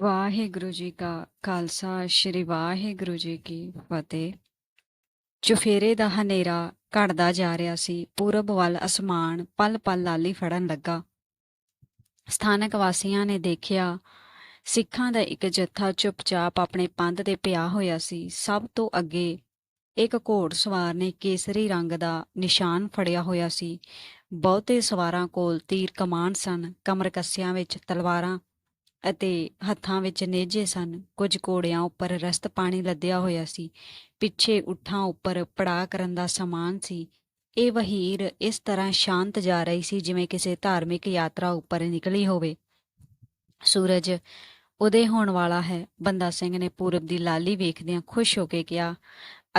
ਵਾਹਿਗੁਰੂ ਜੀ ਕਾ ਖਾਲਸਾ, ਸ੍ਰੀ ਵਾਹਿਗੁਰੂ ਜੀ ਕੀ ਫਤਿਹ। ਚੁਫੇਰੇ ਦਾ ਹਨੇਰਾ ਘਟਦਾ ਜਾ ਰਿਹਾ ਸੀ। ਪੂਰਬ ਵੱਲ ਅਸਮਾਨ ਪਲ ਪਲ ਲਾਲੀ ਫੜਨ ਲੱਗਾ। ਸਥਾਨਕ ਵਾਸੀਆਂ ਨੇ ਦੇਖਿਆ, ਸਿੱਖਾਂ ਦਾ ਇੱਕ ਜੱਥਾ ਚੁੱਪਚਾਪ ਆਪਣੇ ਪੰਧ ਤੇ ਪਿਆ ਹੋਇਆ ਸੀ। ਸਭ ਤੋਂ ਅੱਗੇ ਇੱਕ ਘੋੜ ਸਵਾਰ ਨੇ ਕੇਸਰੀ ਰੰਗ ਦਾ ਨਿਸ਼ਾਨ ਫੜਿਆ ਹੋਇਆ ਸੀ। ਬਹੁਤੇ ਸਵਾਰਾਂ ਕੋਲ ਤੀਰ ਕਮਾਨ ਸਨ। ਕਮਰ ਕੱਸਿਆਂ ਵਿੱਚ ਤਲਵਾਰਾਂ ਅਤੇ ਹੱਥਾਂ ਵਿੱਚ ਨੇਜੇ ਸਨ। ਕੁਝ ਘੋੜਿਆਂ ਉੱਪਰ ਰਸਤ ਪਾਣੀ ਲੱਦਿਆ ਹੋਇਆ ਸੀ। ਪਿੱਛੇ ਉਠਾਂ ਉੱਪਰ ਪੜਾਅ ਕਰਨ ਦਾ ਸਮਾਨ ਸੀ। ਇਹ ਵਹੀਰ ਇਸ ਤਰ੍ਹਾਂ ਸ਼ਾਂਤ ਜਾ ਰਹੀ ਸੀ ਜਿਵੇਂ ਕਿਸੇ ਧਾਰਮਿਕ ਯਾਤਰਾ ਉੱਪਰ ਨਿਕਲੀ ਹੋਵੇ। ਸੂਰਜ, ਉਦੇ ਹੋਣ ਵਾਲਾ ਹੈ। ਬੰਦਾ ਸਿੰਘ ਨੇ ਪੂਰਬ ਦੀ ਲਾਲੀ ਵੇਖਦਿਆਂ ਖੁਸ਼ ਹੋ ਕੇ ਕਿਹਾ,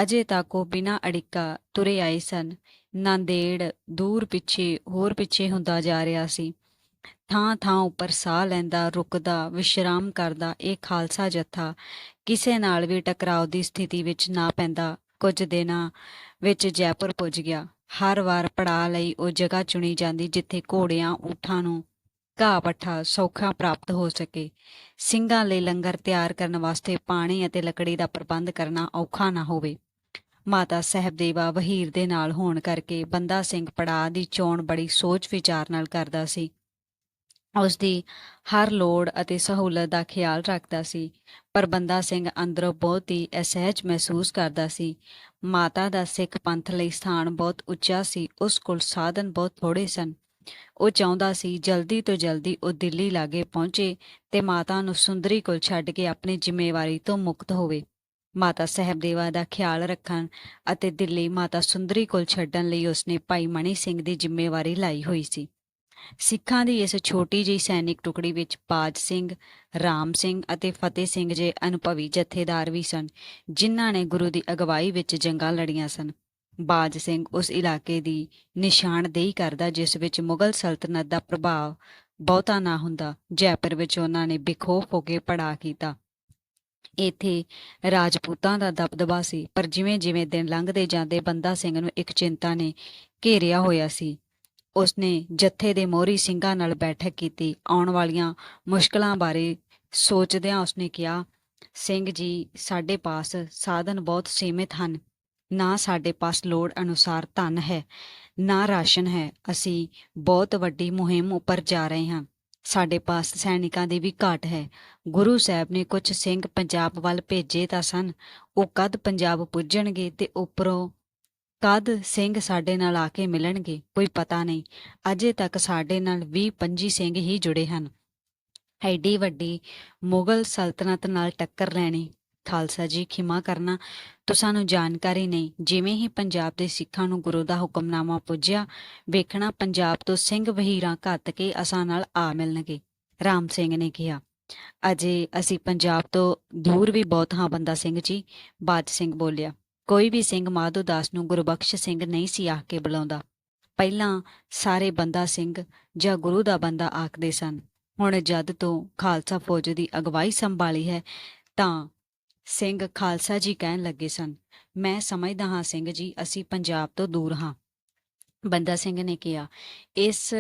ਅਜੇ ਤੱਕ ਉਹ ਬਿਨਾਂ ਅੜਿੱਕਾ ਤੁਰੇ ਆਏ ਸਨ। ਨਾਂਦੇੜ ਦੂਰ ਪਿੱਛੇ, ਹੋਰ ਪਿੱਛੇ ਹੁੰਦਾ ਜਾ ਰਿਹਾ ਸੀ। ਥਾਂ ਥਾਂ ਉੱਪਰ ਸਾਹ ਲੈਂਦਾ, ਰੁਕਦਾ, ਵਿਸ਼ਰਾਮ ਕਰਦਾ, ਇਹ ਖਾਲਸਾ ਜੱਥਾ ਕਿਸੇ ਨਾਲ ਵੀ ਟਕਰਾਅ ਦੀ ਸਥਿਤੀ ਵਿੱਚ ਨਾ ਪੈਂਦਾ। ਕੁਝ ਦਿਨਾਂ ਵਿੱਚ ਜੈਪੁਰ ਪੁੱਜ ਗਿਆ। ਹਰ ਵਾਰ ਪੜਾ ਲਈ ਉਹ ਜਗ੍ਹਾ ਚੁਣੀ ਜਾਂਦੀ ਜਿੱਥੇ ਘੋੜਿਆਂ, ਊਠਾਂ ਨੂੰ ਘਾਹ ਪੱਠਾ ਸੌਖਾ ਪ੍ਰਾਪਤ ਹੋ ਸਕੇ। ਸਿੰਘਾਂ ਲਈ ਲੰਗਰ ਤਿਆਰ ਕਰਨ ਵਾਸਤੇ ਪਾਣੀ ਅਤੇ ਲੱਕੜੀ ਦਾ ਪ੍ਰਬੰਧ ਕਰਨਾ ਔਖਾ ਨਾ ਹੋਵੇ। ਮਾਤਾ ਸਹਿਬਦੇਵਾ ਵਹੀਰ ਦੇ ਨਾਲ ਹੋਣ ਕਰਕੇ ਬੰਦਾ ਸਿੰਘ ਪੜਾ ਦੀ ਚੋਣ ਬੜੀ ਸੋਚ ਵਿਚਾਰ ਨਾਲ ਕਰਦਾ ਸੀ। ਉਸ ਦੀ ਹਰ ਲੋੜ ਅਤੇ ਸਹੂਲਤ ਦਾ ਖਿਆਲ ਰੱਖਦਾ ਸੀ, ਪਰ ਬੰਦਾ ਸਿੰਘ ਅੰਦਰੋਂ ਬਹੁਤ ਹੀ ਅਸਹਿਜ ਮਹਿਸੂਸ ਕਰਦਾ ਸੀ। ਮਾਤਾ ਦਾ ਸਿੱਖ ਪੰਥ ਲਈ ਸਥਾਨ ਬਹੁਤ ਉੱਚਾ ਸੀ, ਉਸ ਕੋਲ ਸਾਧਨ ਬਹੁਤ ਥੋੜੇ ਸਨ। ਉਹ ਚਾਹੁੰਦਾ ਸੀ ਜਲਦੀ ਤੋਂ ਜਲਦੀ ਉਹ ਦਿੱਲੀ ਲਾਗੇ ਪਹੁੰਚੇ ਤੇ ਮਾਤਾ ਨੂੰ ਸੁੰਦਰੀ ਕੋਲ ਛੱਡ ਕੇ ਆਪਣੀ ਜ਼ਿੰਮੇਵਾਰੀ ਤੋਂ ਮੁਕਤ ਹੋਵੇ। ਮਾਤਾ ਸਹਿਬਦੇਵਾ ਦਾ ਖਿਆਲ ਰੱਖਣ ਅਤੇ ਦਿੱਲੀ ਮਾਤਾ ਸੁੰਦਰੀ ਕੋਲ ਛੱਡਣ ਲਈ ਉਸਨੇ ਭਾਈ ਮਣੀ ਸਿੰਘ ਦੀ ਜ਼ਿੰਮੇਵਾਰੀ ਲਾਈ ਹੋਈ ਸੀ। ਸਿੱਖਾਂ ਦੀ ਇਸ ਛੋਟੀ ਜਿਹੀ ਸੈਨਿਕ ਟੁਕੜੀ ਵਿੱਚ ਬਾਜ ਸਿੰਘ, ਰਾਮ ਸਿੰਘ ਅਤੇ ਫਤਿਹ ਸਿੰਘ ਜੇ ਅਨੁਭਵੀ ਜਥੇਦਾਰ ਵੀ ਸਨ, ਜਿਨ੍ਹਾਂ ਨੇ ਗੁਰੂ ਦੀ ਅਗਵਾਈ ਵਿੱਚ ਜੰਗਾਂ ਲੜੀਆਂ ਸਨ। ਬਾਜ ਸਿੰਘ ਉਸ ਇਲਾਕੇ ਦੀ ਨਿਸ਼ਾਨਦੇਹੀ ਕਰਦਾ, ਜਿਸ ਵਿੱਚ ਮੁਗਲ ਸਲਤਨਤ ਦਾ ਪ੍ਰਭਾਵ ਬਹੁਤਾ ਨਾ ਹੁੰਦਾ, ਜੈਪੁਰ ਵਿੱਚ ਉਹਨਾਂ ਨੇ ਬਿਖੋਫ ਹੋ ਕੇ ਪੜਾ ਕੀਤਾ। ਇੱਥੇ ਰਾਜਪੂਤਾਂ ਦਾ ਦਬਦਬਾ ਸੀ, ਪਰ ਜਿਵੇਂ ਜਿਵੇਂ ਦਿਨ ਲੰਘਦੇ ਜਾਂਦੇ, ਬੰਦਾ ਸਿੰਘ ਨੂੰ ਇੱਕ ਚਿੰਤਾ ਨੇ ਘੇਰਿਆ ਹੋਇਆ ਸੀ। ਉਸਨੇ ਜੱਥੇ ਦੇ ਮੋਹਰੀ ਸਿੰਘਾਂ ਨਾਲ ਬੈਠਕ ਕੀਤੀ। ਆਉਣ ਵਾਲੀਆਂ ਮੁਸ਼ਕਲਾਂ ਬਾਰੇ ਸੋਚਦਿਆਂ ਉਸਨੇ ਕਿਹਾ, ਸਿੰਘ ਜੀ, ਸਾਡੇ ਪਾਸ ਸਾਧਨ ਬਹੁਤ ਸੀਮਿਤ ਹਨ। ਨਾ ਸਾਡੇ ਪਾਸ ਲੋੜ ਅਨੁਸਾਰ ਧਨ ਹੈ, ਨਾ ਰਾਸ਼ਨ ਹੈ। ਅਸੀਂ ਬਹੁਤ ਵੱਡੀ ਮੁਹਿੰਮ ਉੱਪਰ ਜਾ ਰਹੇ ਹਾਂ। ਸਾਡੇ ਪਾਸ ਸੈਨਿਕਾਂ ਦੀ ਵੀ ਘਾਟ ਹੈ। ਗੁਰੂ ਸਾਹਿਬ ਨੇ ਕੁਝ ਸਿੰਘ ਪੰਜਾਬ ਵੱਲ ਭੇਜੇ ਤਾਂ ਸਨ। ਉਹ ਕਦ ਪੰਜਾਬ ਪੁੱਜਣਗੇ ਤੇ ਉੱਪਰੋਂ ਕਦ ਸਿੰਘ ਸਾਡੇ ਨਾਲ ਆ ਕੇ ਮਿਲਣਗੇ, ਕੋਈ ਪਤਾ ਨਹੀਂ। ਅਜੇ ਤੱਕ ਸਾਡੇ ਨਾਲ 20-25 ਸਿੰਘ ਹੀ ਜੁੜੇ ਹਨ। ਐਡੀ ਵੱਡੀ ਮੁਗਲ ਸਲਤਨਤ ਨਾਲ ਟੱਕਰ ਲੈਣੀ ਖਾਲਸਾ ਜੀ, ਖਿਮਾ ਕਰਨਾ, ਤੁਸਾਂ ਨੂੰ ਜਾਣਕਾਰੀ ਨਹੀਂ। ਜਿਵੇਂ ਹੀ ਪੰਜਾਬ ਦੇ ਸਿੱਖਾਂ ਨੂੰ ਗੁਰੂ ਦਾ ਹੁਕਮਨਾਮਾ ਪੁੱਜਿਆ, ਵੇਖਣਾ ਪੰਜਾਬ ਤੋਂ ਸਿੰਘ ਵਹੀਰਾਂ ਘੱਤ ਕੇ ਅਸਾਂ ਨਾਲ ਆ ਮਿਲਣਗੇ, ਰਾਮ ਸਿੰਘ ਨੇ ਕਿਹਾ। ਅਜੇ ਅਸੀਂ ਪੰਜਾਬ ਤੋਂ ਦੂਰ ਵੀ ਬਹੁਤ ਹਾਂ, ਬੰਦਾ ਸਿੰਘ ਜੀ, ਬਾਜ ਸਿੰਘ ਬੋਲਿਆ। ਕੋਈ ਵੀ ਸਿੰਘ ਮਾਧੋ ਦਾਸ ਨੂੰ ਗੁਰਬਖਸ਼ ਸਿੰਘ ਨਹੀਂ ਸੀ ਆਖ ਕੇ ਬੁਲਾਉਂਦਾ। ਪਹਿਲਾਂ ਸਾਰੇ ਬੰਦਾ ਸਿੰਘ ਜਾਂ ਗੁਰੂ ਦਾ ਬੰਦਾ ਆਖਦੇ ਸਨ। ਹੁਣ ਜਦ ਤੋਂ ਖਾਲਸਾ ਫੌਜ ਦੀ ਅਗਵਾਈ ਸੰਭਾਲੀ ਹੈ, ਤਾਂ ਸਿੰਘ ਖਾਲਸਾ ਜੀ ਕਹਿਣ ਲੱਗੇ ਸਨ, ਮੈਂ ਸਮਝਦਾ ਹਾਂ ਸਿੰਘ ਜੀ, ਅਸੀਂ ਪੰਜਾਬ ਤੋਂ ਦੂਰ ਹਾਂ। ਬੰਦਾ ਸਿੰਘ ਨੇ ਕਿਹਾ, ਇਸ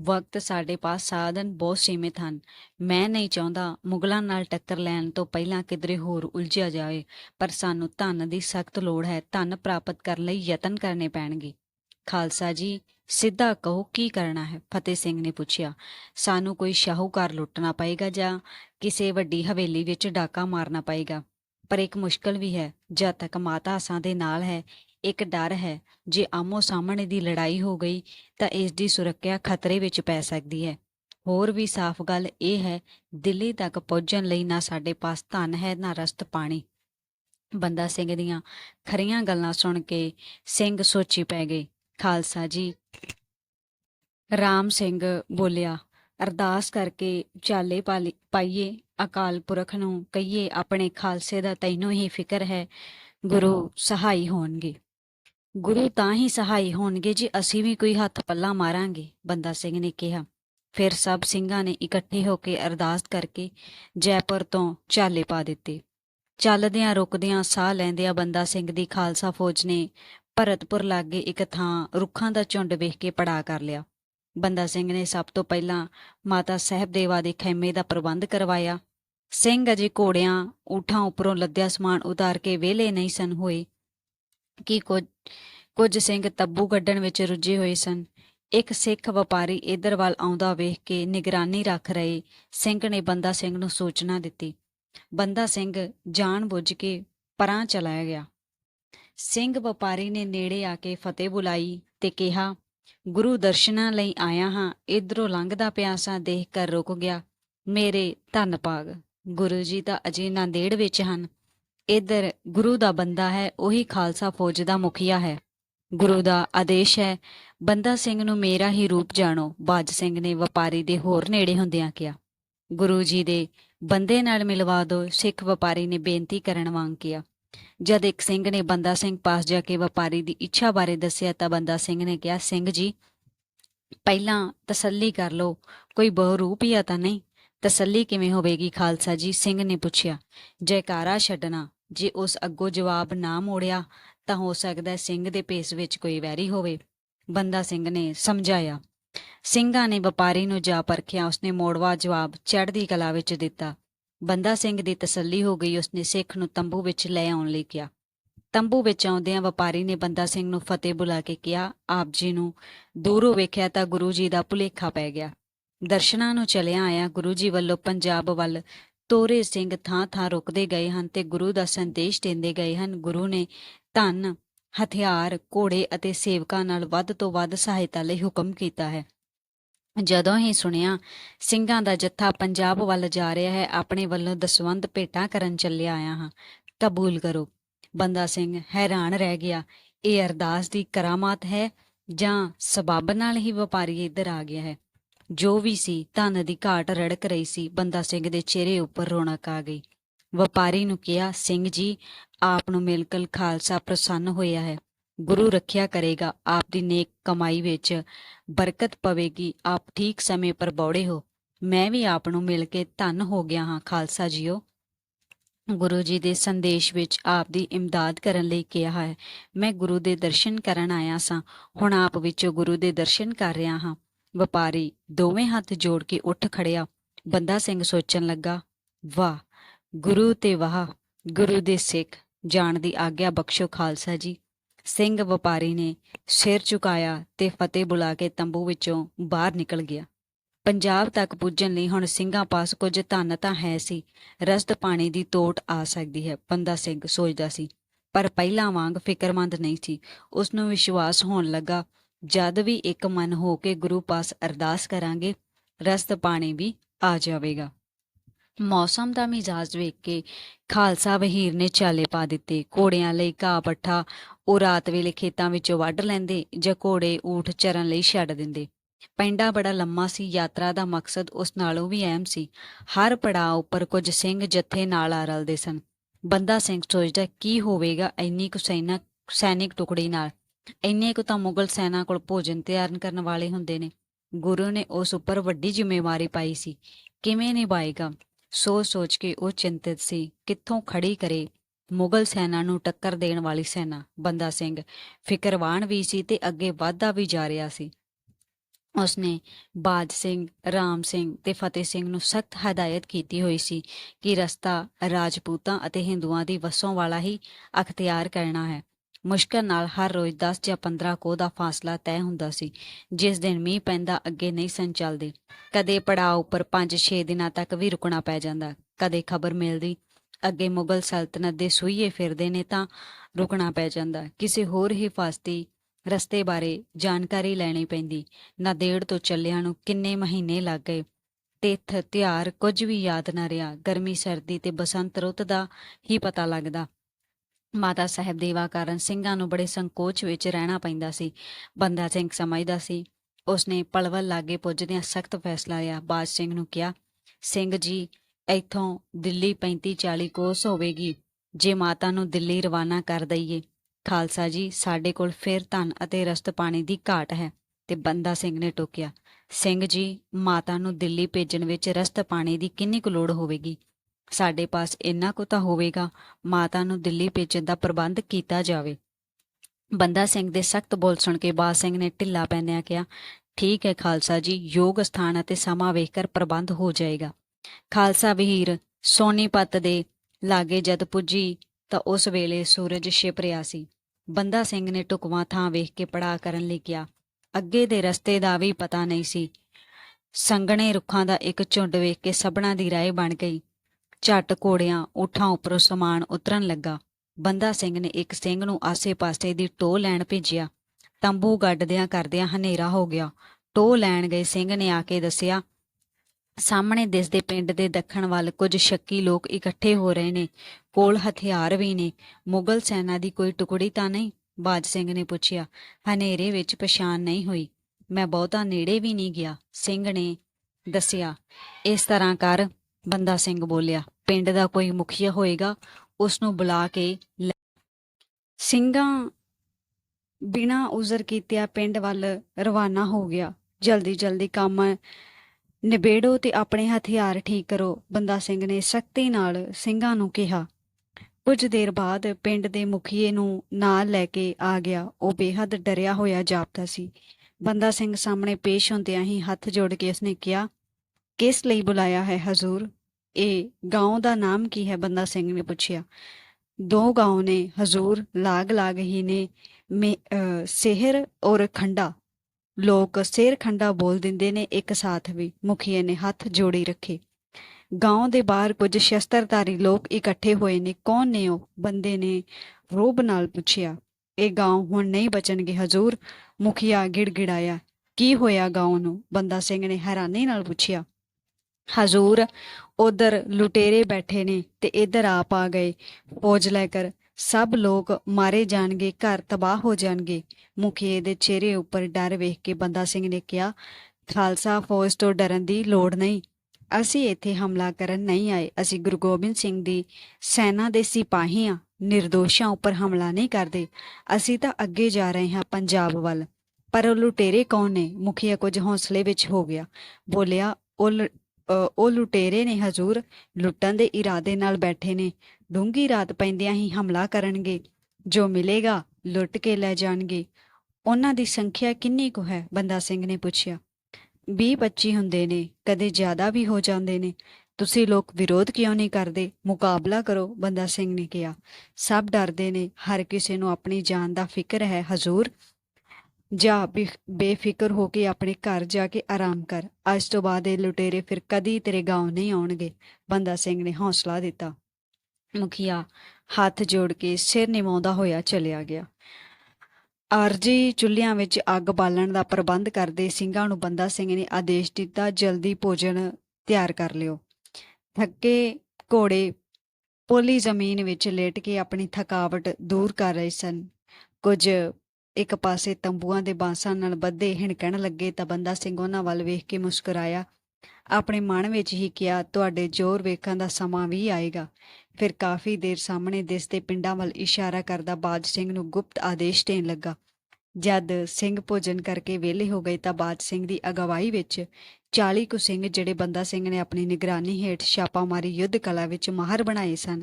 ਵਕਤ ਸਾਡੇ ਪਾਸ ਸਾਧਨ ਬਹੁਤ ਸੀਮਿਤ ਹਨ। ਮੈਂ ਨਹੀਂ ਚਾਹੁੰਦਾ ਮੁਗਲਾਂ ਨਾਲ ਟੱਕਰ ਲੈਣ ਤੋਂ ਪਹਿਲਾਂ ਕਿਧਰੇ ਹੋਰ ਉਲਝਿਆ ਜਾਵੇ, ਪਰ ਸਾਨੂੰ ਧਨ ਦੀ ਸਖਤ ਲੋੜ ਹੈ, ਧਨ ਪ੍ਰਾਪਤ ਕਰਨ ਲਈ ਯਤਨ ਕਰਨੇ ਪੈਣਗੇ। ਖਾਲਸਾ ਜੀ, ਸਿੱਧਾ ਕਹੋ ਕੀ ਕਰਨਾ ਹੈ? ਫਤਿਹ ਸਿੰਘ ਨੇ ਪੁੱਛਿਆ, ਸਾਨੂੰ ਕੋਈ ਸ਼ਾਹੂਕਾਰ ਲੁੱਟਣਾ ਪਏਗਾ ਜਾਂ ਕਿਸੇ ਵੱਡੀ ਹਵੇਲੀ ਵਿੱਚ ਡਾਕਾ ਮਾਰਨਾ ਪਏਗਾ? ਪਰ ਇੱਕ ਮੁਸ਼ਕਲ ਵੀ ਹੈ, ਜਦ ਤੱਕ ਮਾਤਾ ਅਸਾਂ ਦੇ ਨਾਲ ਹੈ ਇੱਕ ਡਰ ਹੈ, ਜੇ ਆਮੋ ਸਾਹਮਣੇ ਦੀ ਲੜਾਈ ਹੋ ਗਈ ਤਾਂ ਇਸ ਦੀ ਸੁਰੱਖਿਆ ਖਤਰੇ ਵਿੱਚ ਪੈ ਸਕਦੀ ਹੈ। ਹੋਰ ਵੀ ਸਾਫ਼ ਗੱਲ ਇਹ ਹੈ, ਦਿੱਲੀ ਤੱਕ ਪਹੁੰਚਣ ਲਈ ਨਾ ਸਾਡੇ ਪਾਸ ਧਨ ਹੈ, ਨਾ ਰਸਤ ਪਾਣੀ। ਬੰਦਾ ਸਿੰਘ ਦੀਆਂ ਖਰੀਆਂ ਗੱਲਾਂ ਸੁਣ ਕੇ ਸਿੰਘ ਸੋਚੀ ਪੈ ਗਏ। ਖਾਲਸਾ ਜੀ। ਰਾਮ ਸਿੰਘ ਬੋਲਿਆ, ਅਰਦਾਸ ਕਰਕੇ ਚਾਲੇ ਪਾਲੀ- ਪਾਈਏ, ਅਕਾਲ ਪੁਰਖ ਨੂੰ ਕਹੀਏ, ਆਪਣੇ ਖਾਲਸੇ ਦਾ ਤੈਨੂੰ ਹੀ ਫਿਕਰ ਹੈ, ਗੁਰੂ ਸਹਾਈ ਹੋਣਗੇ। ਗੁਰੂ ਤਾਂ ਹੀ ਸਹਾਈ ਹੋਣਗੇ ਜੇ ਅਸੀਂ ਵੀ ਕੋਈ ਹੱਥ ਪੱਲਾ ਮਾਰਾਂਗੇ, ਬੰਦਾ ਸਿੰਘ ਨੇ ਕਿਹਾ। ਫਿਰ ਸਭ ਸਿੰਘਾਂ ਨੇ ਇਕੱਠੇ ਹੋ ਕੇ ਅਰਦਾਸ ਕਰਕੇ ਜੈਪੁਰ ਤੋਂ ਚਾਲੇ ਪਾ ਦਿੱਤੇ। ਚੱਲਦਿਆਂ ਰੁਕਦਿਆਂ ਸਾਹ ਲੈਂਦਿਆਂ ਬੰਦਾ ਸਿੰਘ ਦੀ ਖਾਲਸਾ ਫੌਜ ਨੇ ਭਰਤਪੁਰ ਲਾਗੇ ਇੱਕ ਥਾਂ ਰੁੱਖਾਂ ਦਾ ਝੁੰਡ ਵੇਖ ਕੇ ਪੜਾ ਕਰ ਲਿਆ। ਬੰਦਾ ਸਿੰਘ ਨੇ ਸਭ ਤੋਂ ਪਹਿਲਾਂ ਮਾਤਾ ਸਾਹਿਬਦੇਵਾ ਦੇ ਖੈਮੇ ਦਾ ਪ੍ਰਬੰਧ ਕਰਵਾਇਆ। ਸਿੰਘ ਅਜੇ ਘੋੜਿਆਂ, ਊਠਾਂ ਉੱਪਰੋਂ ਲੱਦਿਆ ਸਮਾਨ ਉਤਾਰ ਕੇ ਵਿਹਲੇ ਨਹੀਂ ਸਨ ਹੋਏ। ਕਿ ਕੁਝ ਕੁਝ ਸਿੰਘ ਤੱਬੂ ਕੱਢਣ ਵਿੱਚ ਰੁੱਝੇ ਹੋਏ ਸਨ। ਇੱਕ ਸਿੱਖ ਵਪਾਰੀ ਇਧਰ ਵੱਲ ਆਉਂਦਾ ਵੇਖ ਕੇ ਨਿਗਰਾਨੀ ਰੱਖ ਰਹੇ ਸਿੰਘ ਨੇ ਬੰਦਾ ਸਿੰਘ ਨੂੰ ਸੂਚਨਾ ਦਿੱਤੀ। ਬੰਦਾ ਸਿੰਘ ਜਾਣ ਬੁੱਝ ਕੇ ਪਰਾਂ ਚਲਾ ਗਿਆ। ਸਿੰਘ ਵਪਾਰੀ ਨੇ ਨੇੜੇ ਆ ਕੇ ਫਤਿਹ ਬੁਲਾਈ ਤੇ ਕਿਹਾ, ਗੁਰੂ ਦਰਸ਼ਨਾਂ ਲਈ ਆਇਆ ਹਾਂ। ਇਧਰੋਂ ਲੰਘਦਾ ਪਿਆਸਾਂ ਦੇਖ ਕਰ ਰੁਕ ਗਿਆ। ਮੇਰੇ ਧੰਨ ਭਾਗ। ਗੁਰੂ ਜੀ ਤਾਂ ਅਜੇ ਨਾਂਦੇੜ ਵਿੱਚ ਹਨ। ਇਧਰ ਗੁਰੂ ਦਾ ਬੰਦਾ ਹੈ, ਉਹੀ ਖਾਲਸਾ ਫੌਜ ਦਾ ਮੁਖੀਆ ਹੈ। ਗੁਰੂ ਦਾ ਆਦੇਸ਼ ਹੈ, ਬੰਦਾ ਸਿੰਘ ਨੂੰ ਮੇਰਾ ਹੀ ਰੂਪ ਜਾਣੋ, ਬਾਜ ਸਿੰਘ ਨੇ ਵਪਾਰੀ ਦੇ ਹੋਰ ਨੇੜੇ ਹੁੰਦਿਆਂ ਕਿਹਾ। ਗੁਰੂ ਜੀ ਦੇ ਬੰਦੇ ਨਾਲ ਮਿਲਵਾ ਦਿਓ ਸਿੱਖ ਵਪਾਰੀ ਨੇ ਬੇਨਤੀ ਕਰਨ ਵਾਂਗ ਕਿਹਾ। ਜਦ ਇੱਕ ਸਿੰਘ ਨੇ ਬੰਦਾ ਸਿੰਘ ਪਾਸ ਜਾ ਕੇ ਵਪਾਰੀ ਦੀ ਇੱਛਾ ਬਾਰੇ ਦੱਸਿਆ ਤਾਂ ਬੰਦਾ ਸਿੰਘ ਨੇ ਕਿਹਾ, ਸਿੰਘ ਜੀ, ਪਹਿਲਾਂ ਤਸੱਲੀ ਕਰ ਲਓ, ਕੋਈ ਬਹੁਰੂਪ ਹੀ ਆ ਤਾਂ ਨਹੀਂ। ਤਸੱਲੀ ਕਿਵੇਂ ਹੋਵੇਗੀ ਖਾਲਸਾ ਜੀ? ਸਿੰਘ ਨੇ ਪੁੱਛਿਆ, ਜੈਕਾਰਾ ਛੱਡਣਾ ਜੇ ਉਸ ਅੱਗੋਂ ਜਵਾਬ ਨਾ ਮੋੜਿਆ, ਤਾਂ ਹੋ ਸਕਦਾ ਸਿੰਘ ਦੇ ਭੇਸ ਵਿੱਚ ਕੋਈ ਵੈਰੀ ਹੋਵੇ। ਬੰਦਾ ਸਿੰਘ ਨੇ ਸਮਝਾਇਆ। ਸਿੰਘਾਂ ਨੇ ਵਪਾਰੀ ਨੂੰ ਜਾ ਪਰਖਿਆ, ਉਸਨੇ ਮੋੜਵਾ ਜਵਾਬ ਚੜ੍ਹਦੀ ਕਲਾ ਵਿੱਚ ਦਿੱਤਾ। ਬੰਦਾ ਸਿੰਘ ਦੀ ਤਸੱਲੀ ਹੋ ਗਈ, ਉਸਨੇ ਸਿੱਖ ਨੂੰ ਤੰਬੂ ਵਿੱਚ ਲੈ ਆਉਣ ਲਈ ਕਿਹਾ। ਤੰਬੂ ਵਿੱਚ ਆਉਂਦਿਆਂ ਵਪਾਰੀ ਨੇ ਬੰਦਾ ਸਿੰਘ ਨੂੰ ਫਤਿਹ ਬੁਲਾ ਕੇ ਕਿਹਾ, ਆਪ ਜੀ ਨੂੰ ਦੂਰੋਂ ਵੇਖਿਆ ਤਾਂ ਗੁਰੂ ਜੀ ਦਾ ਭੁਲੇਖਾ ਪੈ ਗਿਆ। ਦਰਸ਼ਨਾਂ ਨੂੰ ਚਲਿਆ ਆਇਆ, ਗੁਰੂ ਜੀ ਵੱਲੋਂ ਪੰਜਾਬ ਵੱਲ ਤੋਰੇ ਸਿੰਘ ਥਾਂ ਥਾਂ ਰੁਕਦੇ ਗਏ ਹਨ ਤੇ ਗੁਰੂ ਦਾ ਸੰਦੇਸ਼ ਦਿੰਦੇ ਗਏ ਹਨ। ਗੁਰੂ ਨੇ ਧਨ, ਹਥਿਆਰ, ਘੋੜੇ ਅਤੇ ਸੇਵਕਾਂ ਨਾਲ ਵੱਧ ਤੋਂ ਵੱਧ ਸਹਾਇਤਾ ਲਈ ਹੁਕਮ ਕੀਤਾ ਹੈ। ਜਦੋਂ ਹੀ ਸੁਣਿਆ, ਸਿੰਘਾਂ ਦਾ ਜੱਥਾ ਪੰਜਾਬ ਵੱਲ ਜਾ ਰਿਹਾ ਹੈ, ਆਪਣੇ ਵੱਲੋਂ ਦਸਵੰਧ ਭੇਟਾਂ ਕਰਨ ਚੱਲਿਆ ਆਇਆ ਹਾਂ। ਕਬੂਲ ਕਰੋ, ਬੰਦਾ ਸਿੰਘ ਹੈਰਾਨ ਰਹਿ ਗਿਆ। ਇਹ ਅਰਦਾਸ ਦੀ ਕਰਾਮਾਤ ਹੈ ਜਾਂ ਸਬਬ ਨਾਲ ਹੀ ਵਪਾਰੀ ਇੱਧਰ ਆ ਗਿਆ ਹੈ? ਜੋ ਵੀ ਸੀ, ਧਨ ਦੀ ਘਾਟ ਰੜਕ ਰਹੀ ਸੀ, ਬੰਦਾ ਸਿੰਘ ਦੇ ਚਿਹਰੇ ਉੱਪਰ ਰੌਣਕ ਆ ਗਈ। ਵਪਾਰੀ ਨੂੰ ਕਿਹਾ, ਸਿੰਘ ਜੀ, ਆਪ ਨੂੰ ਮਿਲ ਕੇ ਖਾਲਸਾ ਪ੍ਰਸੰਨ ਹੋਇਆ ਹੈ। ਗੁਰੂ ਰੱਖਿਆ ਕਰੇਗਾ, ਆਪ ਦੀ ਨੇਕ ਕਮਾਈ ਵਿੱਚ ਬਰਕਤ ਪਵੇਗੀ, ਆਪ ਠੀਕ ਸਮੇਂ ਪਰ ਬੌੜੇ ਹੋ। ਮੈਂ ਵੀ ਆਪ ਨੂੰ ਮਿਲ ਕੇ ਧਨ ਹੋ ਗਿਆ ਹਾਂ, ਖਾਲਸਾ ਜੀਓ। ਗੁਰੂ ਜੀ ਦੇ ਸੰਦੇਸ਼ ਵਿੱਚ ਆਪ ਦੀ ਇਮਦਾਦ ਕਰਨ ਲਈ ਕਿਹਾ ਹੈ, ਮੈਂ ਗੁਰੂ ਦੇ ਦਰਸ਼ਨ ਕਰਨ ਆਇਆ ਸਾਂ। ਹੁਣ ਆਪ ਵਿੱਚੋਂ ਗੁਰੂ ਦੇ ਦਰਸ਼ਨ ਕਰ ਰਿਹਾ ਹਾਂ। ਵਪਾਰੀ ਦੋਵੇਂ ਹੱਥ ਜੋੜ ਕੇ ਉੱਠ ਖੜਿਆ। ਬੰਦਾ ਸਿੰਘ ਸੋਚਣ ਲੱਗਾ, ਵਾਹ, ਗੁਰੂ ਤੇ ਵਾਹ, ਗੁਰੂ ਦੇ ਸਿੱਖ, ਜਾਣ ਦੀ ਆਗਿਆ ਬਖਸ਼ੋ ਖਾਲਸਾ ਜੀ। ਸਿੰਘ ਵਪਾਰੀ ਨੇ ਸਿਰ ਝੁਕਾਇਆ ਤੇ ਫਤਿਹ ਬੁਲਾ ਕੇ ਤੰਬੂ ਵਿੱਚੋਂ ਬਾਹਰ ਨਿਕਲ ਗਿਆ। ਪੰਜਾਬ ਤੱਕ ਪੁੱਜਣ ਲਈ ਹੁਣ ਸਿੰਘਾਂ ਪਾਸ ਕੁਝ ਧਨ ਤਾਂ ਹੈ ਸੀ, ਰਸਤ ਪਾਣੀ ਦੀ ਤੋਟ ਆ ਸਕਦੀ ਹੈ, ਬੰਦਾ ਸਿੰਘ ਸੋਚਦਾ ਸੀ। ਪਰ ਪਹਿਲਾਂ ਵਾਂਗ ਫਿਕਰਮੰਦ ਨਹੀਂ ਸੀ। ਉਸ ਨੂੰ ਵਿਸ਼ਵਾਸ ਹੋਣ ਲੱਗਾ ਜਦ ਵੀ ਇੱਕ ਮਨ ਹੋ ਕੇ ਗੁਰੂ ਪਾਸ ਅਰਦਾਸ ਕਰਾਂਗੇ, ਰਸਤ ਪਾਣੀ ਵੀ ਆ ਜਾਵੇਗਾ। ਮੌਸਮ ਦਾ ਮਿਜਾਜ਼ ਵੇਖ ਕੇ ਖਾਲਸਾ ਵਹੀਰ ਨੇ ਚਾਲੇ ਪਾ ਦਿੱਤੇ। ਘੋੜਿਆਂ ਲਈ ਘਾਹ ਪੱਠਾ, ਉਹ ਰਾਤ ਵੇਲੇ ਖੇਤਾਂ ਵਿੱਚੋਂ ਵੱਢ ਲੈਂਦੇ ਜਾਂ ਘੋੜੇ ਊਠ ਚਰਨ ਲਈ ਛੱਡ ਦਿੰਦੇ। ਪੈਂਡਾ ਬੜਾ ਲੰਮਾ ਸੀ, ਯਾਤਰਾ ਦਾ ਮਕਸਦ ਉਸ ਨਾਲੋਂ ਵੀ ਅਹਿਮ ਸੀ। ਹਰ ਪੜਾਅ ਉੱਪਰ ਕੁਝ ਸਿੰਘ ਜੱਥੇ ਨਾਲ ਆ ਰਲਦੇ ਸਨ। ਬੰਦਾ ਸਿੰਘ ਸੋਚਦਾ, ਕੀ ਹੋਵੇਗਾ ਇੰਨੀ ਕੁ ਸੈਨਾ, ਸੈਨਿਕ ਟੁਕੜੀ ਨਾਲ? ਇੰਨੇ ਕੁ ਤਾਂ ਮੁਗਲ ਸੈਨਾ ਕੋਲ ਭੋਜਨ ਤਿਆਰ ਕਰਨ ਵਾਲੇ ਹੁੰਦੇ ਨੇ। ਗੁਰੂ ਨੇ ਉਸ ਉੱਪਰ ਵੱਡੀ ਜ਼ਿੰਮੇਵਾਰੀ ਪਾਈ ਸੀ। ਕਿਵੇਂ ਨਿਭਾਏਗਾ? ਸੋਚ ਸੋਚ ਕੇ ਉਹ ਚਿੰਤਿਤ ਸੀ, ਕਿੱਥੋਂ ਖੜੀ ਕਰੇ ਮੁਗਲ ਸੈਨਾ ਨੂੰ ਟੱਕਰ ਦੇਣ ਵਾਲੀ ਸੈਨਾ? ਬੰਦਾ ਸਿੰਘ, ਫਿਕਰਵਾਨ ਵੀ ਸੀ ਤੇ ਅੱਗੇ ਵਧਦਾ ਵੀ ਜਾ ਰਿਹਾ ਸੀ। ਉਸਨੇ ਬਾਜ ਸਿੰਘ, ਰਾਮ ਸਿੰਘ ਤੇ ਫਤਿਹ ਸਿੰਘ ਨੂੰ ਸਖਤ ਹਦਾਇਤ ਕੀਤੀ ਹੋਈ ਸੀ ਕਿ ਰਸਤਾ ਰਾਜਪੂਤਾਂ ਅਤੇ ਹਿੰਦੂਆਂ ਦੀ ਵਸੋਂ ਵਾਲਾ ਹੀ ਅਖਤਿਆਰ ਕਰਨਾ ਹੈ। ਮੁਸ਼ਕਲ ਨਾਲ ਹਰ ਰੋਜ਼ 10 ਜਾਂ 15 ਕੋਹ ਦਾ ਫਾਸਲਾ ਤੈਅ ਹੁੰਦਾ ਸੀ, ਜਿਸ ਦਿਨ ਮੀਂਹ ਪੈਂਦਾ ਅੱਗੇ ਨਹੀਂ ਸਨ ਚੱਲਦੇ। ਕਦੇ ਪੜਾਅ ਉੱਪਰ 5-6 ਦਿਨਾਂ ਤੱਕ ਵੀ ਰੁਕਣਾ ਪੈ ਜਾਂਦਾ, ਕਦੇ ਖਬਰ ਮਿਲਦੀ, ਅੱਗੇ ਮੁਗਲ ਸਲਤਨਤ ਦੇ ਸੂਈਏ ਫਿਰਦੇ ਨੇ ਤਾਂ ਰੁਕਣਾ ਪੈ ਜਾਂਦਾ। ਕਿਸੇ ਹੋਰ ਹਿਫਾਜ਼ਤੀ ਰਸਤੇ ਬਾਰੇ ਜਾਣਕਾਰੀ ਲੈਣੀ ਪੈਂਦੀ ਨਾਦੇੜ ਤੋਂ ਚੱਲਿਆਂ ਨੂੰ ਕਿੰਨੇ ਮਹੀਨੇ ਲੱਗ ਗਏ। ਤਿੱਥ, ਤਿਉਹਾਰ ਕੁਝ ਵੀ ਯਾਦ ਨਾ ਰਿਹਾ, ਗਰਮੀ, ਸਰਦੀ ਤੇ ਬਸੰਤ ਰੁੱਤ ਦਾ ਹੀ ਪਤਾ ਲੱਗਦਾ। ਮਾਤਾ ਸਾਹਿਬ ਦੇਵਾ ਕਾਰਨ ਸਿੰਘਾਂ ਨੂੰ ਬੜੇ ਸੰਕੋਚ ਵਿੱਚ ਰਹਿਣਾ ਪੈਂਦਾ ਸੀ। ਬੰਦਾ ਸਿੰਘ ਸਮਝਦਾ ਸੀ। ਉਸਨੇ ਪਲਵਲ ਲਾਗੇ ਪੁੱਜਦਿਆਂ ਸਖਤ ਫੈਸਲਾ ਲਿਆ। ਬਾਜ ਸਿੰਘ ਨੂੰ ਕਿਹਾ, ਸਿੰਘ ਜੀ, ਇੱਥੋਂ ਦਿੱਲੀ 35 40 ਕੋਸ ਹੋਵੇਗੀ। ਜੇ ਮਾਤਾ ਨੂੰ ਦਿੱਲੀ ਰਵਾਨਾ ਕਰ ਦਈਏ, ਖਾਲਸਾ ਜੀ, ਸਾਡੇ ਕੋਲ ਫਿਰ ਧਨ ਅਤੇ ਰਸਤ ਪਾਣੀ ਦੀ ਘਾਟ ਹੈ। ਤੇ ਬੰਦਾ ਸਿੰਘ ਨੇ ਟੋਕਿਆ, ਸਿੰਘ ਜੀ, ਮਾਤਾ ਨੂੰ ਦਿੱਲੀ ਭੇਜਣ ਵਿੱਚ ਰਸਤ ਪਾਣੀ ਦੀ ਕਿੰਨੀ ਕੁ ਲੋੜ ਹੋਵੇਗੀ? ਸਾਡੇ ਪਾਸ ਇੰਨਾ ਕੁ ਤਾਂ ਹੋਵੇਗਾ, ਮਾਤਾ ਨੂੰ ਦਿੱਲੀ ਭੇਜਣ ਦਾ ਪ੍ਰਬੰਧ ਕੀਤਾ ਜਾਵੇ। ਬੰਦਾ ਸਿੰਘ ਦੇ ਸਖਤ ਬੋਲ ਸੁਣ ਕੇ ਬਾਦ ਸਿੰਘ ਨੇ ਢਿੱਲਾ ਪੈਨਿਆ ਕਿਹਾ, ਠੀਕ ਹੈ ਖਾਲਸਾ ਜੀ, ਯੋਗ ਸਥਾਨ ਅਤੇ ਸਮਾਂ ਵੇਖ ਕਰ ਪ੍ਰਬੰਧ ਹੋ ਜਾਏਗਾ। ਖਾਲਸਾ ਵਹੀਰ ਸੋਨੀਪਤ ਦੇ ਲਾਗੇ ਜਦ ਪੁੱਜੀ ਤਾਂ ਉਸ ਵੇਲੇ ਸੂਰਜ ਛਿਪ ਰਿਹਾ ਸੀ। ਬੰਦਾ ਸਿੰਘ ਨੇ ਟੁਕਵਾ ਥਾਂ ਵੇਖ ਕੇ ਪੜਾ ਕਰਨ ਲਈ ਕਿਹਾ, ਅੱਗੇ ਦੇ ਰਸਤੇ ਦਾ ਵੀ ਪਤਾ ਨਹੀਂ ਸੀ। ਸੰਘਣੇ ਰੁੱਖਾਂ ਦਾ ਇੱਕ ਝੁੰਡ ਵੇਖ ਕੇ ਸਭਨਾਂ ਦੀ ਰਾਏ ਬਣ ਗਈ। ਝੱਟ ਘੋੜਿਆਂ, ਊਠਾਂ ਉੱਪਰੋਂ ਸਮਾਨ ਉਤਰਨ ਲੱਗਾ। ਬੰਦਾ ਸਿੰਘ ਨੇ ਇੱਕ ਸਿੰਘ ਨੂੰ ਆਸੇ-ਪਾਸੇ ਦੀ ਟੋਹ ਲੈਣ ਭੇਜਿਆ। ਤੰਬੂ ਗੱਡਦਿਆਂ ਕਰਦਿਆਂ ਹਨੇਰਾ ਹੋ ਗਿਆ। ਟੋਹ ਲੈਣ ਗਏ ਸਿੰਘ ਨੇ ਆ ਕੇ ਦੱਸਿਆ, ਸਾਹਮਣੇ ਦਿਸਦੇ ਪਿੰਡ ਦੇ ਦੱਖਣ ਵੱਲ ਕੁਝ ਸ਼ੱਕੀ ਲੋਕ ਇਕੱਠੇ ਹੋ ਰਹੇ ਨੇ। ਕੋਲ ਹਥਿਆਰ ਵੀ ਨੇ। ਮੁਗਲ ਸੈਨਾ ਦੀ ਕੋਈ ਟੁਕੜੀ ਤਾਂ ਨਹੀਂ? ਬਾਜ ਸਿੰਘ ਨੇ ਪੁੱਛਿਆ, ਹਨੇਰੇ ਵਿੱਚ ਪਛਾਣ ਨਹੀਂ ਹੋਈ। ਮੈਂ ਬਹੁਤਾ ਨੇੜੇ ਵੀ ਨਹੀਂ ਗਿਆ। ਸਿੰਘ ਨੇ ਦੱਸਿਆ, ਇਸ ਤਰ੍ਹਾਂ ਕਰ। ਬੰਦਾ ਸਿੰਘ ਬੋਲਿਆ, ਪਿੰਡ ਦਾ ਕੋਈ ਮੁਖੀਆ ਹੋਏਗਾ ਉਸ ਨੂੰ ਬੁਲਾ ਕੇ ਲੈ- ਸਿੰਘਾਂ ਬਿਨਾਂ ਉਜ਼ਰ ਕੀਤਿਆਂ ਪਿੰਡ ਵੱਲ ਰਵਾਨਾ ਹੋ ਗਿਆ। ਜਲਦੀ ਜਲਦੀ ਕੰਮ ਨਿਬੇੜੋ ਤੇ ਆਪਣੇ ਹਥਿਆਰ ਠੀਕ ਕਰੋ, ਬੰਦਾ ਸਿੰਘ ਨੇ ਸਖਤੀ ਨਾਲ ਸਿੰਘਾਂ ਨੂੰ ਕਿਹਾ। ਕੁਝ ਦੇਰ ਬਾਅਦ ਪਿੰਡ ਦੇ ਮੁਖੀਏ ਨੂੰ ਨਾਲ ਲੈ ਕੇ ਆ ਗਿਆ। ਉਹ ਬੇਹੱਦ ਡਰਿਆ ਹੋਇਆ ਜਾਪਦਾ ਸੀ। ਬੰਦਾ ਸਿੰਘ ਸਾਹਮਣੇ ਪੇਸ਼ ਹੁੰਦਿਆਂ ਹੀ ਹੱਥ ਜੋੜ ਕੇ ਉਸਨੇ ਕਿਹਾ ਕਿਸ ਲਈ ਬੁਲਾਇਆ ਹੈ ਹਜ਼ੂਰ ਇਹ گاؤں ਦਾ ਨਾਮ ਕੀ ਹੈ ਬੰਦਾ ਸਿੰਘ ਨੇ ਪੁੱਛਿਆ ਦੋ گاؤں ਨੇ ਹਜ਼ੂਰ ਲਾਗ ਲਾਗ ਹੀ ਨੇ ਮੇ- ਅਹ, ਸਿਹਰ ਔਰ ਖੰਡਾ ਲੋਕ ਸਿਰ ਖੰਡਾ ਬੋਲ ਦਿੰਦੇ ਨੇ ਇੱਕ ਸਾਥ ਵੀ ਮੁਖੀਏ ਨੇ ਹੱਥ ਜੋੜੀ ਰੱਖੇ گاؤں ਦੇ ਬਾਹਰ ਕੁਝ ਸ਼ਸਤਰਧਾਰੀ ਲੋਕ ਇਕੱਠੇ ਹੋਏ ਨੇ ਕੌਣ ਨੇ ਉਹ ਬੰਦੇ ਨੇ ਰੋਬ ਨਾਲ ਪੁੱਛਿਆ ਇਹ گاؤں ਹੁਣ ਨਹੀਂ ਬਚਣਗੇ ਹਜ਼ੂਰ ਮੁਖੀਆ ਗਿੜਗਿੜਾਇਆ ਕੀ ਹੋਇਆ گاؤں ਨੂੰ ਬੰਦਾ ਸਿੰਘ ਨੇ ਹੈਰਾਨੀ ਨਾਲ ਪੁੱਛਿਆ ਹਜ਼ੂਰ ਉਧਰ ਲੁਟੇਰੇ ਬੈਠੇ ਨੇ ਤੇ ਇਧਰ ਆਪ ਆ ਗਏ। ਫੌਜ ਲੈ ਕਰ ਸਭ ਲੋਕ ਮਾਰੇ ਜਾਣਗੇ, ਘਰ ਤਬਾਹ ਹੋ ਜਾਣਗੇ। ਮੁਖੀਏ ਦੇ ਚਿਹਰੇ ਉੱਪਰ ਡਰ ਵੇਖ ਕੇ ਬੰਦਾ ਸਿੰਘ ਨੇ ਕਿਹਾ, ਖਾਲਸਾ, ਫੌਜ ਤੋਂ ਡਰਨ ਦੀ ਲੋੜ ਨਹੀਂ। ਅਸੀਂ ਇੱਥੇ ਹਮਲਾ ਕਰਨ ਨਹੀਂ ਆਏ। ਅਸੀਂ ਗੁਰੂ ਗੋਬਿੰਦ ਸਿੰਘ ਦੀ ਸੈਨਾ ਦੇ ਸਿਪਾਹੀ ਹਾਂ ਨਿਰਦੋਸ਼ਾਂ ਉੱਪਰ ਹਮਲਾ ਨਹੀਂ ਕਰਦੇ। ਅਸੀਂ ਤਾਂ ਅੱਗੇ ਜਾ ਰਹੇ ਹਾਂ ਪੰਜਾਬ ਵੱਲ। ਪਰ ਉਹ ਲੁਟੇਰੇ ਕੌਣ ਨੇ? ਮੁਖੀਆ ਕੁਝ ਹੌਸਲੇ ਵਿੱਚ ਹੋ ਗਿਆ। ਬੋਲਿਆ, ਉਹ ਲ- ਉਹ ਲੁਟੇਰੇ ਨੇ ਹਜ਼ੂਰ, ਲੁੱਟਣ ਦੇ ਇਰਾਦੇ ਨਾਲ ਬੈਠੇ ਨੇ। ਡੂੰਗੀ ਰਾਤ ਪੈਂਦਿਆਂ ਹੀ ਹਮਲਾ ਕਰਨਗੇ। ਜੋ ਮਿਲੇਗਾ, ਲੁੱਟ ਕੇ ਲੈ ਜਾਣਗੇ। ਉਹਨਾਂ ਦੀ ਸੰਖਿਆ ਕਿੰਨੀ ਕੁ ਹੈ? ਬੰਦਾ ਸਿੰਘ ਨੇ ਪੁੱਛਿਆ। 20 25 ਹੁੰਦੇ ਨੇ, ਕਦੇ ਜ਼ਿਆਦਾ ਵੀ ਹੋ ਜਾਂਦੇ ਨੇ। ਤੁਸੀਂ ਲੋਕ ਵਿਰੋਧ ਕਿਉਂ ਨਹੀਂ ਕਰਦੇ? ਮੁਕਾਬਲਾ ਕਰੋ, ਬੰਦਾ ਸਿੰਘ ਨੇ ਕਿਹਾ। ਸਭ ਡਰਦੇ ਨੇ। ਹਰ ਕਿਸੇ ਨੂੰ ਆਪਣੀ ਜਾਨ ਦਾ ਫਿਕਰ ਹੈ। ਹਜ਼ੂਰ ਜਾ ਬੇਫਿਕਰ ਹੋ ਕੇ ਆਪਣੇ ਘਰ ਜਾ ਕੇ ਆਰਾਮ ਕਰ। ਅੱਜ ਤੋਂ ਬਾਅਦ ਇਹ ਲੁਟੇਰੇ ਫਿਰ ਕਦੀ ਤੇਰੇ ਗਾਉਂ ਨਹੀਂ ਆਉਣਗੇ। ਬੰਦਾ ਸਿੰਘ ਨੇ ਹੌਸਲਾ ਦਿੱਤਾ। ਮੁਖੀਆ ਹੱਥ ਜੋੜ ਕੇ ਸਿਰ ਨਿਵਾਉਂਦਾ ਹੋਇਆ ਚਲਿਆ ਗਿਆ। ਆਰਜੀ ਚੁੱਲ੍ਹਿਆਂ ਵਿੱਚ ਅੱਗ ਬਾਲਣ ਦਾ ਪ੍ਰਬੰਧ ਕਰਦੇ ਸਿੰਘਾਂ ਨੂੰ ਬੰਦਾ ਸਿੰਘ ਨੇ ਆਦੇਸ਼ ਦਿੱਤਾ, ਜਲਦੀ ਭੋਜਨ ਤਿਆਰ ਕਰ ਲਿਓ। ਥੱਕੇ ਘੋੜੇ ਪੋਲੀ ਜ਼ਮੀਨ ਵਿੱਚ ਲੇਟ ਕੇ ਆਪਣੀ ਥਕਾਵਟ ਦੂਰ ਕਰ ਰਹੇ ਸਨ। ਕੁਝ ਇੱਕ ਪਾਸੇ ਤੰਬੂਆਂ ਦੇ ਬਾਂਸਾਂ ਨਾਲ ਬੱਧੇ ਹਿਣਕਣ ਲੱਗੇ ਤਾਂ ਬੰਦਾ ਸਿੰਘ ਉਹਨਾਂ ਵੱਲ ਵੇਖ ਕੇ ਮੁਸਕਰਾਇਆ। ਆਪਣੇ ਮਨ ਵਿੱਚ ਹੀ ਕਿਹਾ, ਤੁਹਾਡੇ ਜ਼ੋਰ ਵੇਖਣ ਦਾ ਸਮਾਂ ਵੀ ਆਏਗਾ। ਫਿਰ ਕਾਫੀ ਦੇਰ ਸਾਹਮਣੇ ਦਿਸਦੇ ਪਿੰਡਾਂ ਵੱਲ ਇਸ਼ਾਰਾ ਕਰਦਾ ਬਾਜ ਸਿੰਘ ਨੂੰ ਗੁਪਤ ਆਦੇਸ਼ ਦੇਣ ਲੱਗਾ। ਜਦ ਸਿੰਘ ਭੋਜਨ ਕਰਕੇ ਵਿਹਲੇ ਹੋ ਗਏ ਤਾਂ ਬਾਜ ਸਿੰਘ ਦੀ ਅਗਵਾਈ ਵਿੱਚ 40 ਕੁ ਸਿੰਘ ਜਿਹੜੇ ਬੰਦਾ ਸਿੰਘ ਨੇ ਆਪਣੀ ਨਿਗਰਾਨੀ ਹੇਠ ਛਾਪਾਮਾਰੀ ਯੁੱਧ ਕਲਾ ਵਿੱਚ ਮਾਹਰ ਬਣਾਏ ਸਨ।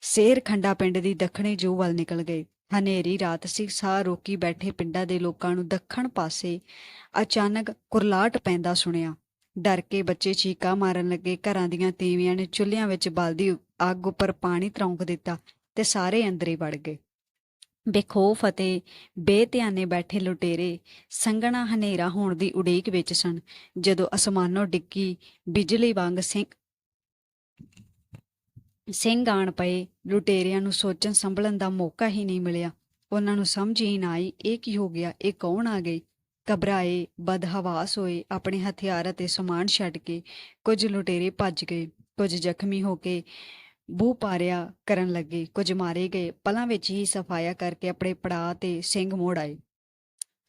ਸ਼ੇਰ ਖੰਡਾ ਪਿੰਡ ਦੀ ਦੱਖਣੀ ਜੂ ਵੱਲ ਨਿਕਲ ਗਏ। ਹਨੇਰੀ ਰਾਤ ਸੀ, ਸਾਹ ਰੋਕੀ ਬੈਠੇ ਪਿੰਡਾਂ ਦੇ ਲੋਕਾਂ ਨੂੰ ਦੱਖਣ ਪਾਸੇ ਅਚਾਨਕ ਕੁਰਲਾਟ ਪੈਂਦਾ ਸੁਣਿਆ। ਡਰ ਕੇ ਬੱਚੇ ਚੀਕਾਂ ਮਾਰਨ ਲੱਗੇ, ਘਰਾਂ ਦੀਆਂ ਤੀਵੀਆਂ ਨੇ ਚੁੱਲ੍ਹਿਆਂ ਵਿੱਚ ਬਲਦੀ ਅੱਗ ਉੱਪਰ ਪਾਣੀ ਤਰੌਂਕ ਦਿੱਤਾ ਤੇ ਸਾਰੇ ਅੰਦਰੇ ਵੜ ਗਏ। ਬੇਖੌਫ ਅਤੇ ਬੇਧਿਆਨੇ ਬੈਠੇ ਲੁਟੇਰੇ ਸੰਘਣਾ ਹਨੇਰਾ ਹੋਣ ਦੀ ਉਡੀਕ ਵਿੱਚ ਸਨ, ਜਦੋਂ ਅਸਮਾਨੋਂ ਡਿੱਗੀ ਬਿਜਲੀ ਵਾਂਗ ਸਿੰਘ ਸਿੰਘ ਆਣ ਪਏ, ਲੁਟੇਰਿਆਂ ਨੂੰ ਸੋਚਣ ਸੰਭਲਣ ਦਾ ਮੌਕਾ ਹੀ ਨਹੀਂ ਮਿਲਿਆ। ਉਹਨਾਂ ਨੂੰ ਸਮਝ ਹੀ ਨਾ ਆਈ, ਇਹ ਕੀ ਹੋ ਗਿਆ, ਇਹ ਕੌਣ ਆ ਗਏ? ਘਬਰਾਏ, ਬਦਹਵਾਸ ਹੋਏ, ਆਪਣੇ ਹਥਿਆਰ ਅਤੇ ਸਮਾਨ ਛੱਡ ਕੇ ਕੁਝ ਲੁਟੇਰੇ ਭੱਜ ਗਏ, ਕੁਝ ਜ਼ਖਮੀ ਹੋ ਕੇ ਬੂ ਪਾਰਿਆ ਕਰਨ ਲੱਗੇ, ਕੁਝ ਮਾਰੇ ਗਏ, ਪਲਾਂ ਵਿੱਚ ਹੀ ਸਫਾਇਆ ਕਰਕੇ ਆਪਣੇ ਪੜਾਅ ਤੇ ਸਿੰਘ ਮੋੜ ਆਏ।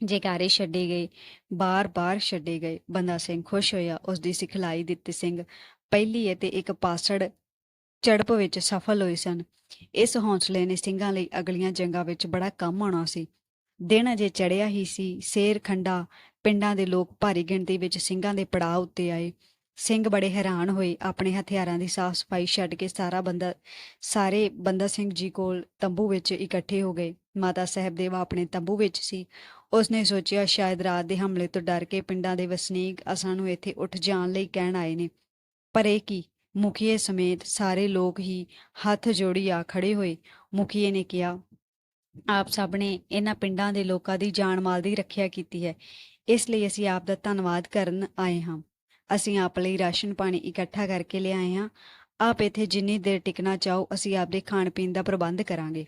ਜੈਕਾਰੇ ਛੱਡੇ ਗਏ ਬਾਰ-ਬਾਰ ਛੱਡੇ ਗਏ। ਬੰਦਾ ਸਿੰਘ ਖੁਸ਼ ਹੋਇਆ ਉਸ ਦੀ ਸਿਖਲਾਈ ਦਿੱਤੇ ਸਿੰਘ ਪਹਿਲੀ ਅਤੇ ਇੱਕ ਪਾਸੜ ਝੜਪ ਵਿੱਚ ਸਫਲ ਹੋਏ ਸਨ। ਇਸ ਹੌਸਲੇ ਨੇ ਸਿੰਘਾਂ ਲਈ ਅਗਲੀਆਂ ਜੰਗਾਂ ਵਿੱਚ ਬੜਾ ਕੰਮ ਆਉਣਾ ਸੀ। ਦਿਨ ਅਜੇ ਚੜਿਆ ਹੀ ਸੀ। ਸ਼ੇਰ ਖੰਡਾ ਪਿੰਡਾਂ ਦੇ ਲੋਕ ਭਾਰੀ ਗਿਣਤੀ ਵਿੱਚ ਸਿੰਘਾਂ ਦੇ ਪੜਾਅ ਉੱਤੇ ਆਏ। ਸਿੰਘ ਬੜੇ ਹੈਰਾਨ ਹੋਏ। ਆਪਣੇ ਹਥਿਆਰਾਂ ਦੀ ਸਾਫ਼ ਸਫ਼ਾਈ ਛੱਡ ਕੇ ਸਾਰਾ ਬੰਦਾ, ਸਾਰੇ ਬੰਦਾ ਸਿੰਘ ਜੀ ਕੋਲ ਤੰਬੂ ਵਿੱਚ ਇਕੱਠੇ ਹੋ ਗਏ। ਮਾਤਾ ਸਹਿਬਦੇਵਾ ਆਪਣੇ ਤੰਬੂ ਵਿੱਚ ਸੀ। ਉਸਨੇ ਸੋਚਿਆ, ਸ਼ਾਇਦ ਰਾਤ ਦੇ ਹਮਲੇ ਤੋਂ ਡਰ ਕੇ ਪਿੰਡਾਂ ਦੇ ਵਸਨੀਕ ਅਸਾਂ ਨੂੰ ਇੱਥੇ ਉੱਠ ਜਾਣ ਲਈ ਕਹਿਣ ਆਏ ਨੇ। ਪਰ ਇਹ ਕੀ? ਮੁਖੀਏ ਸਮੇਤ ਸਾਰੇ ਲੋਕ ਹੀ ਹੱਥ ਜੋੜੀ ਆ ਖੜੇ ਹੋਏ। ਮੁਖੀਏ ਨੇ ਕਿਹਾ, ਆਪ ਸਭ ਨੇ ਇਹਨਾਂ ਪਿੰਡਾਂ ਦੇ ਲੋਕਾਂ ਦੀ ਜਾਨ ਮਾਲ ਦੀ ਰੱਖਿਆ ਕੀਤੀ ਹੈ। ਇਸ ਲਈ ਅਸੀਂ ਆਪ ਦਾ ਧੰਨਵਾਦ ਕਰਨ ਆਏ ਹਾਂ। ਅਸੀਂ ਆਪ ਲਈ ਰਾਸ਼ਨ ਪਾਣੀ ਇਕੱਠਾ ਕਰਕੇ ਲਿਆਏ ਹਾਂ। ਆਪ ਇੱਥੇ ਜਿੰਨੀ ਦੇਰ ਟਿਕਣਾ ਚਾਹੋ, ਅਸੀਂ ਆਪ ਦੇ ਖਾਣ ਪੀਣ ਦਾ ਪ੍ਰਬੰਧ ਕਰਾਂਗੇ।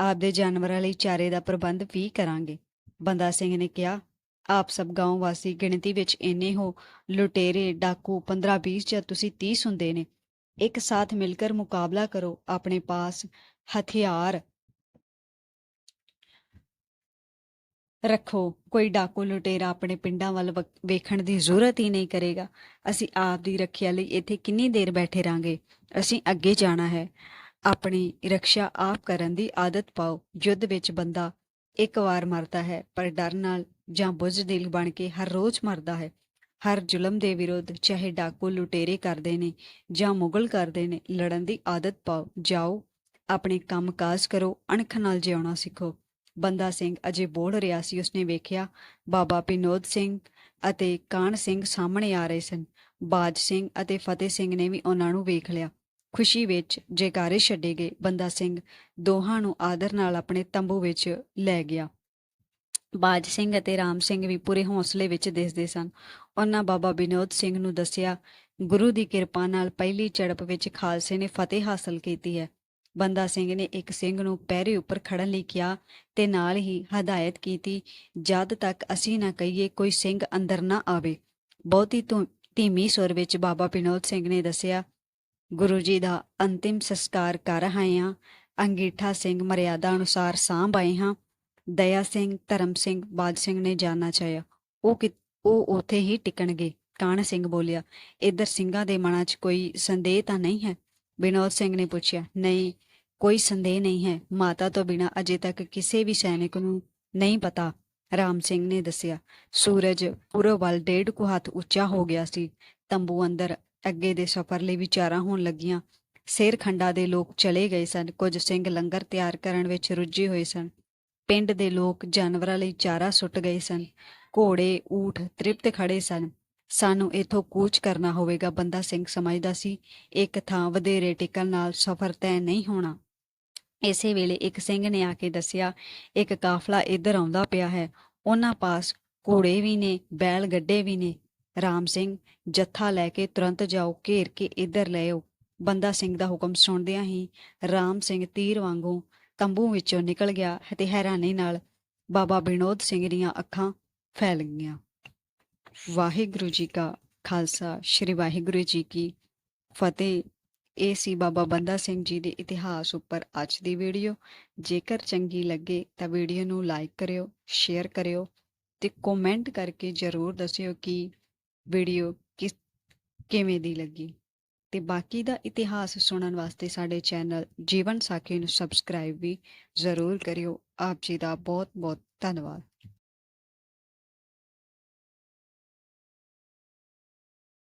ਆਪ ਦੇ ਜਾਨਵਰਾਂ ਲਈ ਚਾਰੇ ਦਾ ਪ੍ਰਬੰਧ ਵੀ ਕਰਾਂਗੇ। ਬੰਦਾ ਸਿੰਘ ਨੇ ਕਿਹਾ ਆਪ ਸਭ گاؤں ਵਾਸੀ ਗਿਣਤੀ ਵਿੱਚ ਇੰਨੇ ਹੋ, ਲੁਟੇਰੇ, ਡਾਕੂ 15-20 ਜਾਂ ਤੁਸੀਂ 30 ਹੁੰਦੇ ਨੇ। ਇੱਕ ਸਾਥ ਮਿਲ ਮਿਲकर ਮੁਕਾਬਲਾ ਕਰੋ, ਆਪਣੇ ਪਾਸ ਹਥਿਆਰ ਰੱਖੋ। ਕੋਈ ਡਾਕੂ ਲੁਟੇਰਾ ਆਪਣੇ ਪਿੰਡਾਂ ਵੱਲ ਵੇਖਣ ਦੀ ਜ਼ਰੂਰਤ ਹੀ ਨਹੀਂ ਕਰੇਗਾ। ਅਸੀਂ ਆਪ ਦੀ ਰੱਖਿਆ ਲਈ ਇੱਥੇ ਕਿੰਨੀ ਦੇਰ ਬੈਠੇ ਰਾਂਗੇ? ਅਸੀਂ ਅੱਗੇ ਜਾਣਾ ਹੈ। ਆਪਣੀ ਰੱਖਿਆ ਆਪ ਕਰਨ ਦੀ ਆਦਤ ਪਾਓ। ਯੁੱਧ ਵਿੱਚ ਬੰਦਾ ਇੱਕ ਵਾਰ ਮਰਦਾ ਹੈ, ਪਰ ਡਰ ਨਾਲ ਜਾਂ ਬੁੱਝਦਿਲ ਬਣ ਕੇ ਹਰ ਰੋਜ਼ ਮਰਦਾ ਹੈ। ਹਰ ਜ਼ੁਲਮ ਦੇ ਵਿਰੁੱਧ ਚਾਹੇ ਡਾਕੂ ਲੁਟੇਰੇ ਕਰਦੇ ਨੇ ਜਾਂ ਮੁਗਲ ਕਰਦੇ ਨੇ, ਲੜਨ ਦੀ ਆਦਤ ਪਾਓ, ਜਾਓ, ਆਪਣੇ ਕੰਮ ਕਾਜ ਕਰੋ, ਅਣਖ ਨਾਲ ਜਿਉਣਾ ਸਿੱਖੋ। ਬੰਦਾ ਸਿੰਘ ਅਜੇ ਬੋਲ ਰਿਹਾ ਸੀ, ਉਸਨੇ ਵੇਖਿਆ ਬਾਬਾ ਪਿਨੋਦ ਸਿੰਘ ਅਤੇ ਕਾਨ ਸਿੰਘ ਸਾਹਮਣੇ ਆ ਰਹੇ ਸਨ। ਬਾਜ ਸਿੰਘ ਅਤੇ ਫਤਿਹ ਸਿੰਘ ਨੇ ਵੀ ਉਹਨਾਂ ਨੂੰ ਵੇਖ ਲਿਆ। ਖੁਸ਼ੀ ਵਿੱਚ ਜੈਕਾਰੇ ਛੱਡੇ ਗਏ, ਬੰਦਾ ਸਿੰਘ ਦੋਹਾਂ ਨੂੰ ਆਦਰ ਨਾਲ ਆਪਣੇ ਤੰਬੂ ਵਿੱਚ ਲੈ ਗਿਆ। ਬਾਜ ਸਿੰਘ ਅਤੇ ਰਾਮ ਸਿੰਘ ਵੀ ਪੂਰੇ ਹੌਸਲੇ ਵਿੱਚ ਦਿਸਦੇ ਸਨ। ਉਹਨਾਂ ਬਾਬਾ ਬਿਨੋਦ ਸਿੰਘ ਨੂੰ ਦੱਸਿਆ, ਗੁਰੂ ਦੀ ਕਿਰਪਾ ਨਾਲ ਪਹਿਲੀ ਝੜਪ ਵਿੱਚ ਖਾਲਸੇ ਨੇ ਫਤਿਹ ਹਾਸਲ ਕੀਤੀ ਹੈ। ਬੰਦਾ ਸਿੰਘ ਨੇ ਇੱਕ ਸਿੰਘ ਨੂੰ ਪਹਿਰੇ ਉੱਪਰ ਖੜਨ ਲਈ ਕਿਹਾ ਤੇ ਨਾਲ ਹੀ ਹਦਾਇਤ ਕੀਤੀ, ਜਦ ਤੱਕ ਅਸੀਂ ਨਾ ਕਹੀਏ ਕੋਈ ਸਿੰਘ ਅੰਦਰ ਨਾ ਆਵੇ। ਬਹੁਤੀ ਧੁ- ਧੀਮੀ ਸੁਰ ਵਿੱਚ ਬਾਬਾ ਬਿਨੋਦ ਸਿੰਘ ਨੇ ਦੱਸਿਆ, ਗੁਰੂ ਜੀ ਦਾ ਅੰਤਿਮ ਸੰਸਕਾਰ ਕਰ ਆਏ ਹਾਂ। ਅੰਗੀਠਾ ਸਿੰਘ ਮਰਿਆਦਾ ਅਨੁਸਾਰ ਸਾਂਭ ਆਏ ਹਾਂ। ਦਇਆ ਸਿੰਘ, ਧਰਮ ਸਿੰਘ, ਬਾਜ ਸਿੰਘ ਨੇ ਜਾਣਾ ਚਾਹਿਆ। ਉਹ ਕਿ, ਉਹ ਉੱਥੇ ਹੀ ਟਿਕਣਗੇ। ਕਾਣ ਸਿੰਘ ਬੋਲਿਆ, ਇਧਰ ਸਿੰਘਾਂ ਦੇ ਮਨਾਂ 'ਚ ਕੋਈ ਸੰਦੇਹ ਤਾਂ ਨਹੀਂ ਹੈ? ਬਿਨੋਦ ਸਿੰਘ ਨੇ ਪੁੱਛਿਆ, ਨਹੀਂ, ਕੋਈ ਸੰਦੇਹ ਨਹੀਂ ਹੈ। ਮਾਤਾ ਤੋਂ ਬਿਨਾ ਅਜੇ ਤੱਕ ਕਿਸੇ ਵੀ ਸੈਨਿਕ ਨੂੰ ਨਹੀਂ ਪਤਾ। ਰਾਮ ਸਿੰਘ ਨੇ ਦੱਸਿਆ, ਸੂਰਜ ਪੂਰਬ ਵੱਲ ਡੇਢ ਕੁ ਹੱਥ ਉੱਚਾ ਹੋ ਗਿਆ ਸੀ। ਤੰਬੂ ਅੰਦਰ ਅੱਗੇ ਦੇ ਸਫ਼ਰ ਲਈ ਵਿਚਾਰਾਂ ਹੋਣ ਲੱਗੀਆਂ। ਸਿਰ ਖੰਡਾ ਦੇ ਲੋਕ ਚਲੇ ਗਏ ਸਨ। ਕੁਝ ਸਿੰਘ ਲੰਗਰ ਤਿਆਰ ਕਰਨ ਵਿੱਚ ਰੁੱਝੇ ਹੋਏ ਸਨ। ਪਿੰਡ ਦੇ ਲੋਕ ਜਾਨਵਰਾਂ ਲਈ ਚਾਰਾ ਸੁੱਟ ਗਏ ਸਨ। ਘੋੜੇ, ਊਠ ਤ੍ਰਿਪਤ ਖੜੇ ਸਨ। ਸਾਨੂੰ ਇਥੋਂ ਕੂਚ ਕਰਨਾ ਹੋਵੇਗਾ, ਬੰਦਾ ਸਿੰਘ ਸਮਝਦਾ ਸੀ। ਇੱਕ ਥਾਂ ਵਧੇਰੇ ਟਿਕਣ ਨਾਲ ਸਫ਼ਰ ਤੈਅ ਨਹੀਂ ਹੋਣਾ। ਇਸੇ ਵੇਲੇ ਇੱਕ ਸਿੰਘ ਨੇ ਆ ਕੇ ਦੱਸਿਆ, ਇੱਕ ਕਾਫਲਾ ਇੱਧਰ ਆਉਂਦਾ ਪਿਆ ਹੈ। ਉਹਨਾਂ ਪਾਸ ਘੋੜੇ ਵੀ ਨੇ, ਬੈਲ ਗੱਡੇ ਵੀ ਨੇ। ਰਾਮ ਸਿੰਘ, ਜੱਥਾ ਲੈ ਕੇ ਤੁਰੰਤ ਜਾਓ, ਘੇਰ ਕੇ ਇੱਧਰ ਲੈ ਬੰਦਾ ਸਿੰਘ ਦਾ ਹੁਕਮ ਸੁਣਦਿਆਂ ਹੀ ਰਾਮ ਸਿੰਘ ਤੀਰ ਵਾਂਗੂ ਤੰਬੂ ਵਿੱਚੋਂ ਨਿਕਲ ਗਿਆ ਅਤੇ ਹੈਰਾਨੀ ਨਾਲ ਬਾਬਾ ਬਿਨੋਦ ਸਿੰਘ ਦੀਆਂ ਅੱਖਾਂ ਫੈਲ ਗਈਆਂ। ਵਾਹਿਗੁਰੂ ਜੀ ਕਾ ਖਾਲਸਾ, ਸ੍ਰੀ ਵਾਹਿਗੁਰੂ ਜੀ ਕੀ ਫਤਿਹ। ਇਹ ਸੀ ਬਾਬਾ ਬੰਦਾ ਸਿੰਘ ਜੀ ਦੇ ਇਤਿਹਾਸ ਉੱਪਰ ਅੱਜ ਦੀ ਵੀਡੀਓ। ਜੇਕਰ ਚੰਗੀ ਲੱਗੇ ਤਾਂ ਵੀਡੀਓ ਨੂੰ ਲਾਈਕ ਕਰਿਓ, ਸ਼ੇਅਰ ਕਰਿਓ ਤੇ ਕਮੈਂਟ ਕਰਕੇ ਜਰੂਰ ਦੱਸਿਓ ਕਿ ਵੀਡੀਓ ਕਿਸ, ਕਿਵੇਂ ਦੀ ਲੱਗੀ। ਤੇ ਬਾਕੀ ਦਾ ਇਤਿਹਾਸ ਸੁਣਨ ਵਾਸਤੇ ਸਾਡੇ ਚੈਨਲ ਜੀਵਨ ਸਾਖੀ ਨੂੰ ਸਬਸਕ੍ਰਾਈਬ ਵੀ ਜ਼ਰੂਰ ਕਰਿਓ। ਆਪ ਜੀ ਦਾ ਬਹੁਤ ਬਹੁਤ ਧੰਨਵਾਦ।